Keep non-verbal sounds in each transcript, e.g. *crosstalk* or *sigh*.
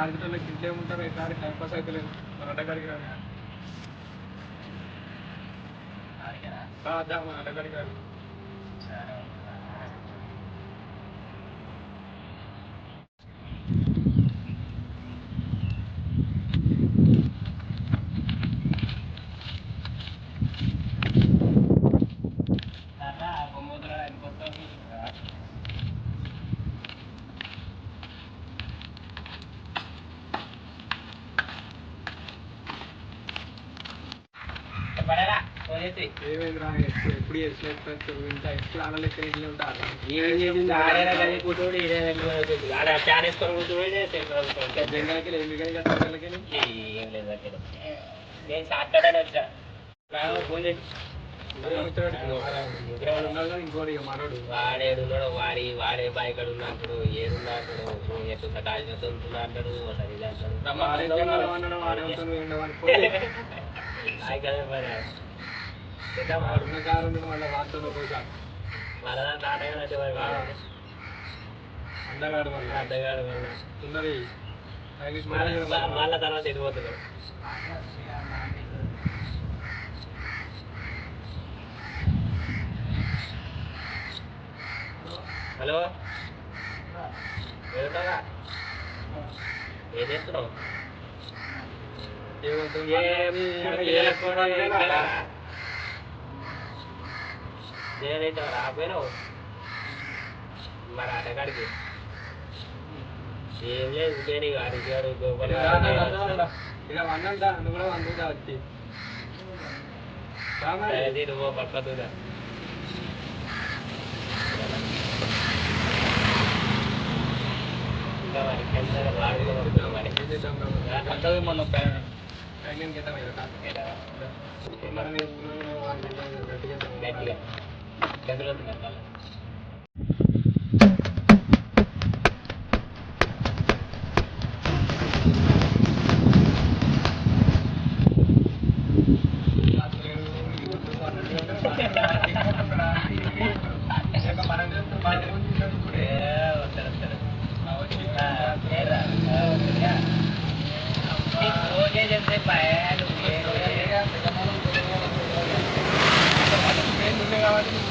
ఆడుకుంటే ఇంట్లో ఏముంటారు ఎట్లా టైం పాస్ అయితే లేదు మన అడ్డగారికి Kada, mga tagal-gal. ఇంకోటి ఇక మనోడు. వాడేడు వాడి వాడే బాయికడు ఉన్నప్పుడు ఏడున్నప్పుడు ఎటు కాసిన తొంతున్నా అంటాడు ఒకసారి ఇది అంటాడు. *laughs* అందగాడు వల్ల అడ్డగాడు వల్ల ఉన్నది మళ్ళా- తర్వాత హలో? ఏడున్నావా? ఏం చేస్తున్నావు? ఏం చేయకుండా ఇక్కడ నేనైతే రాపోయినావు మరి ఆటగాడికి ఏం లేదు ఇంకేని అడిగాడు గోపాల్ ఇక వన్నంటా నువ్వు కూడా వందుతా వచ్చి రా మరి. అది నువ్వు పక్క దూర ఇంకా మరి కింద వాడు కూడా వస్తున్నాడు మరి. ఏం చేద్దాం రా. అంతది మొన్న ప్యాన్ ప్యాన్ కింద మీద కాదు. మనం ఈ ఊరు వాళ్ళు ఇలా గట్టిగా डेवलप में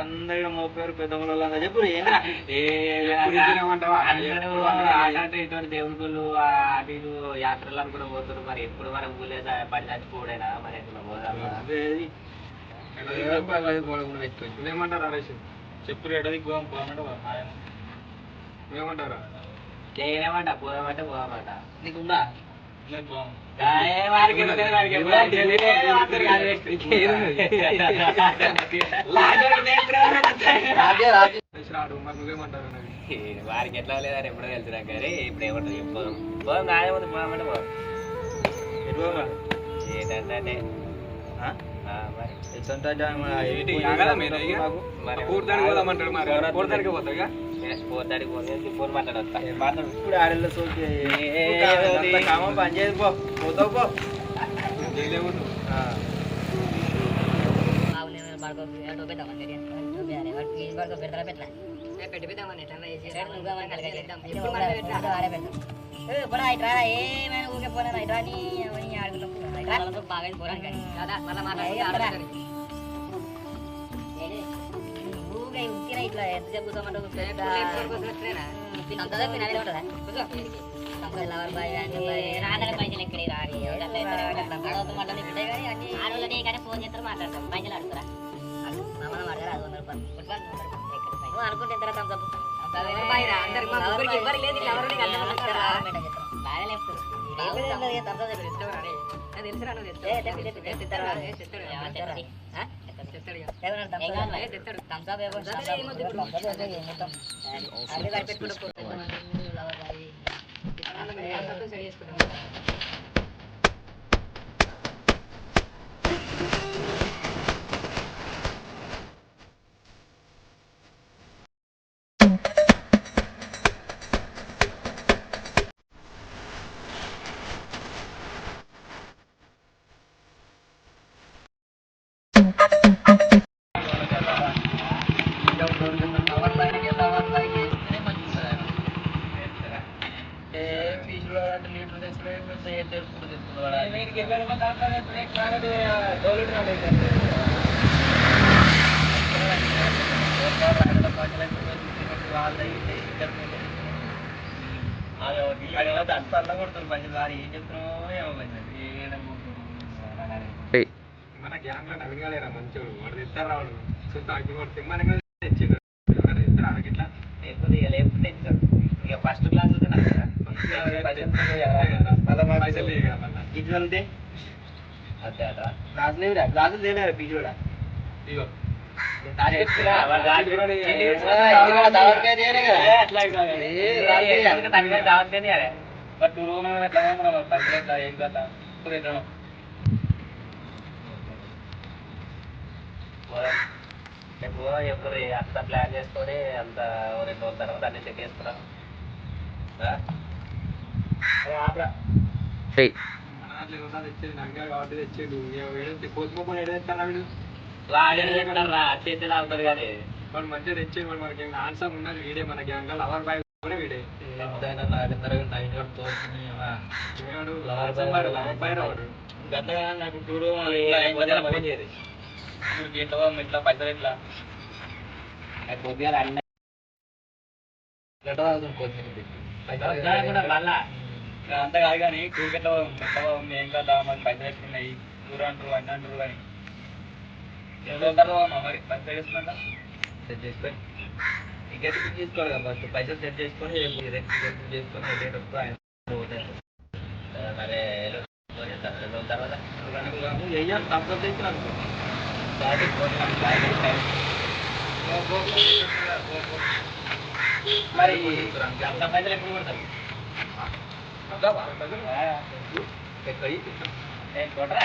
అందరూ మోపారు పెద్దవాళ్ళు చెప్పు ఇటువంటి దేవుని గుళ్ళు అటు ఇటు యాత్రలు అనుకుని పోతున్నారు మరి ఎప్పుడు మనం ఊళ్ళే పడి చచ్చిపోడైనా మరి ఎట్లా పోదాం? ఏమంటారు హరీష్ చెప్పు ఎడది గోం పోమంటావా ఏమంటారా? చేయలేమంట పోదామంటే పోదామంట. నీకుందా వారికి ఎట్లా లేదని ఎప్పుడో వెళ్తున్నా కానీ ఇప్పుడు ఏమంటారు చెప్పుకోదాం పోదాం నాదే ముందు పోదామంటే పోదాం ఏంటంటే ఆ, మరి మరి పూర్తానికి పోదామంటాడు మరి. పూర్తానికి పోతావు ఇక? ఫోర్ థర్టీ ఫోన్ చేసి ఫోన్ మాట్లాడొస్తా ఇప్పుడు ఆడల్లో సోకి కామం పని చేయదు పో పోతావు పో చేయలేము నువ్వు. ఫోన్ చేస్తారు మాట్లాడతాం పైసలు అడుగుతారా అనుకుంటే బాగా మన గ్యాంగ్లో నవీన్ గాలేరా మంచోడు. వాడు తెస్తారు రావడం చూస్తా అగ్గి కొడితే తిమ్మని తెచ్చిండు వాడు తెస్తారు ఆడకి ఇట్లా ఇక ఫస్ట్ క్లాస్ పైసలు గ్లాసులు ఏమిరా గ్లాసులు పీజీ కూడా ఎప్పుడు అంత ప్లాన్ చేసుకొని అంత రెండు రోజుల తర్వాత అన్ని చెక్ చేసుకున్నాం మంచిగా తెచ్చేది వాడు మనకి. ఆన్సర్ ఉన్నది వీడే మన గ్యాంగ్ లవర్ బాయ్ కూడా వీడే. చేయదు. ఇట్లా ఇట్లా పైసలు ఇట్లా. కొద్దిగా అన్న. కొద్దిగా అంత కాదు కానీ టూర్ ఎట్లా ఎట్లా బాగుంది ఏం కదా మన పైసలు ఎట్టుకున్నాయి టూర్ అంటారు అన్నీ అంటారు వెళ్తారు మరి పైసలు వేసుకుంటా సెట్ చేసుకొని. చేసుకోవాలి కదా ఫస్ట్ పైసలు సెట్ చేసుకొని బుక్ చేసుకొని వెళ్ళేటప్పుడు ఆయన మరి తర్వాత వెయ్యాలి తప్పదు మరి అంత పైసలు ఎప్పుడు కొడతారు? ఏ కొట్టరా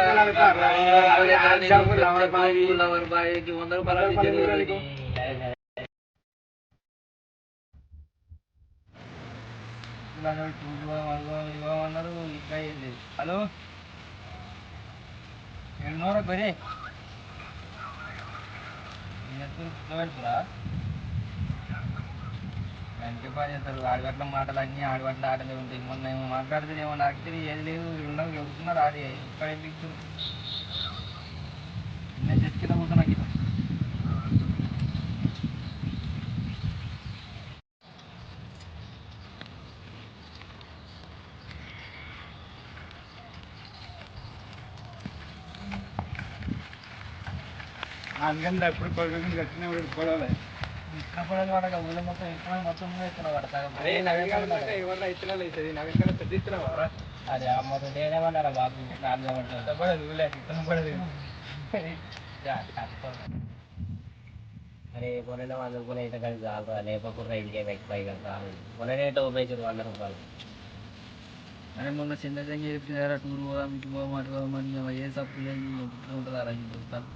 వంద రూపాయలు ఇవ్వమన్నారు ఇంకా చేస్తారు ఆడగట్ల మాటలు అన్నీ ఆడగట్ల ఆటలే ఉంటాయి. మొన్న ఏమో మాట్లాడితే ఏమో నాకు తెలియదు ఏది లేదు ఉండవు చెబుతున్నారు ఆడి ఇక్కడ ఏం నేను చెట్టు కూర్చున్నా గిట్ల. అందుకని ఎప్పుడు పడుతుంది కట్టిన పడాలి పడదు వాడక ఊళ్ళో మొత్తం ఇక్కడ మొత్తం అరే పెద్ద ఇస్తున్నావా అదే మొత్తం తేలేమన్నారా బాబు? నాలుగు పడుతుంది పడదు పడదు అరే కొనే వంద రూపాయలు అయితే కానీ చాలు లేపకుండా ఇంకేం ఎక్కువ చాలు కొననే టోపేసారు వంద రూపాయలు. అరే మొన్న చిన్న చెంగి చెప్పినారా టూర్ పోదాం ఇటు పోదాం అటు పోదాం అని ఏ సప్పు ఉంటుంది అలా చూస్తాను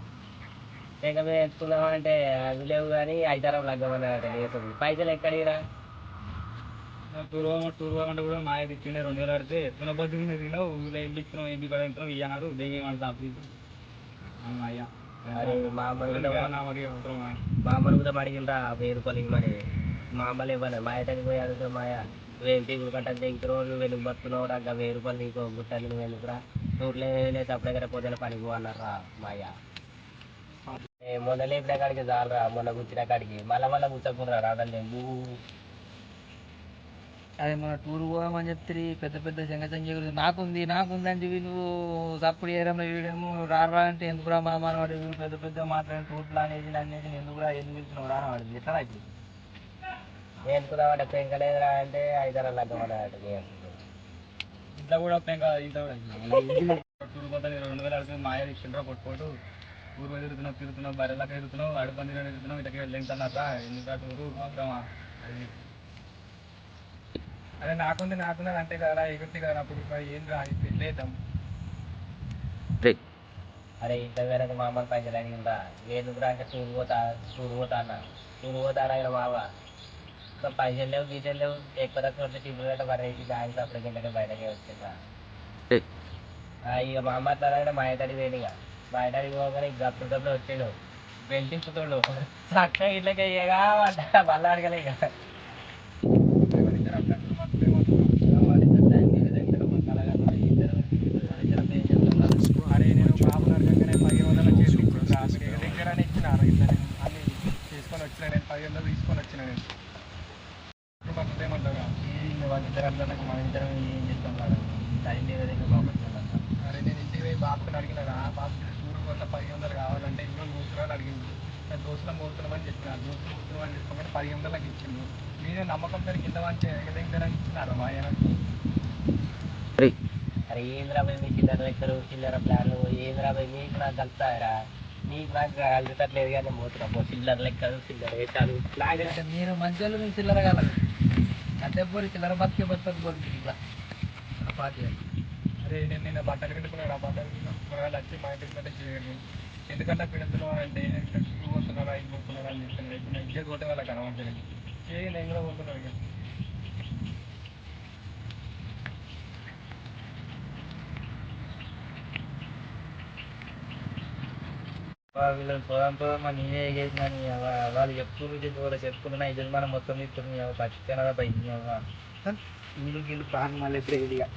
ఇంకా మేము ఎత్తుకుందామంటే అవి లేవు కానీ ఐదారం లగ్గమన్నారట లేదు పైసలు ఎక్కడిరా టూర్ పోదాం టూర్ పోదామంటే కూడా మా అయితే ఇచ్చిండే రెండు వేలు పడితే ఎత్తున బతుకుని తిన్నావు ఊళ్ళో ఏం ఇచ్చినావు ఏం కూడా ఇస్తున్నావు ఇయ్యన్నారు దెయ్యమంటాం అయ్యా. అరే మా అమ్మని కూడా అడిగినరా వెయ్యి రూపాయలు ఇవ్వమని మా అమ్మలు ఇవ్వను మా అయితే పోయి అడుగుతా మాయ టీవీ కట్ట దిగుతున్నావు నువ్వు వెనుక బతున్నావు నాకు వెయ్యి రూపాయలు నీకు గుట్టాలి నువ్వు ఎందుకురా ఊర్లో లేదు అప్పుడే కదా పొద్దున పనికి పో అన్నారా మాయ మొన్న లేపిన కాడికి చాలరా మొన్న కూర్చున్న కాడికి. మళ్ళా మళ్ళా కూర్చోకుండా రావడం లేదు. అదే మన టూర్ పోదామని చెప్తే పెద్ద పెద్ద నాకుంది నాకుంది అని చెప్పి నువ్వు సప్పుడు చేయడం వీడేమో రారా అంటే ఎందుకు రా మా మనవాడు వీడు పెద్ద పెద్ద మాట్లాడి టూర్ ప్లాన్ వేసి నన్ను ఎందుకు రా ఎందుకు ఇచ్చినావు రా వాడు ఎట్లా రా ఇప్పుడు? నేను కూడా వాడు ఇంకా లేదురా అంటే ఐదారు లగ్గమన్నాడు ఇంట్లో కూడా కదా ఇంట్లో *laughs* టూర్ పోతే రెండు వేలు అడుగుతుంది మాయ ఇచ్చిండ్రా పొట్టుపోటు ఊరు మీద తిరుగుతున్నావు తిరుగుతున్నావు బర్రెలకు తిరుగుతున్నావు అడుపంది తిరుగుతున్నావు ఇటకి వెళ్ళిందన్నట ఎందుకు టూరు అవసరమా అది అదే నాకుంది నాకున్నది అంతే కదా ఎగుర్తి కదా అప్పుడు మరి ఏం రా పెట్టలేద్దాం అరే ఇంత వేరే మా అమ్మకి పైసలు అడిగిందా ఎందుకు రా అంటే టూర్ పోతా టూర్ పోతా అన్న టూర్ పోతా అన్న మామ ఇంకా పైసలు లేవు గీసలు లేవు ఎక్కువ తక్కువ వస్తే టిప్పులు గట్ట పడేసి బ్యాంక్ అప్పటికి ఇంటే బయటకే వచ్చిందా ఇక మా అమ్మ అట్లా అంటే మా అయ్యతడి వేడి బయటకి పోగానే గప్పు గప్పుడు గప్పుడు వచ్చాడు. బెల్టిప్పుతోడు చక్కగా ఇట్లకి ఇక మళ్ళీ అడగలే ఇక అరే నేను బాబుని అడగగానే పది వందలు చేసుకుంటున్నా మీకు దగ్గర ఇచ్చిన ఇట్లా నేను అన్ని తీసుకొని వచ్చిన నేను పది వందలు తీసుకొని వచ్చిన నేను ఇప్పుడు మాకు ఏమంటారా వాళ్ళిద్దరు అట్లా మన ఇద్దరం ఏం చేస్తాం మేడం టైం లేదు ఇంకా బాగుంటుంది అరే నేను ఇంటికి పోయి బాబుని అడిగినారా బాబు టూర్ వల్ల పది వందలు కావాలంటే ఇంట్లో కూర్చున్నాను అడిగింది నేను దోస్తులం పోతున్నామని చెప్పిన దోస్తులు పోతున్నామని చెప్పమని పది వందలకి ఇచ్చిండు మీరే నమ్మకం పెరిగి కింద ఇచ్చినారు మా ఆయన అరే. ఏంద్రా భయ్ మీ చిల్లర లెక్కలు చిల్లర ప్లాన్లు ఏంద్రా భయ్ మీకు నాకు కలుపుతారా నీకు నాకు కలుగుతట్లేదు కానీ పోతున్నా పో. చిల్లర లెక్కలు చిల్లర వేసాలు అంటే మీరు మంచి వాళ్ళు మీకు చిల్లర కాలేదు అంటే పోయి చిల్లర బతికే బతుకు పోతుంది ఇట్లా. పార్టీ అరే నేను నిన్న బట్టలు పెట్టుకున్నాను ఆ బట్టలు కూరగాయలు వచ్చి మా ఇంటికి చేయను ఎందుకంటే పెడుతున్నావు అంటే పోతున్నారా ఇది పోతున్నారా అని చెప్తాను ఇప్పుడు నేను ఇచ్చేది పోతే వాళ్ళకి అనవసరం వీళ్ళు పోదాం పోదాం మా నేనే చేసిన వాళ్ళు చెప్పుకుని కూడా చెప్పుకున్నా ఇది మనం మొత్తం ఇప్పుడు పచ్చికనదా పై వీళ్ళు వీళ్ళు ప్రాణం మళ్ళీ ఇదిగా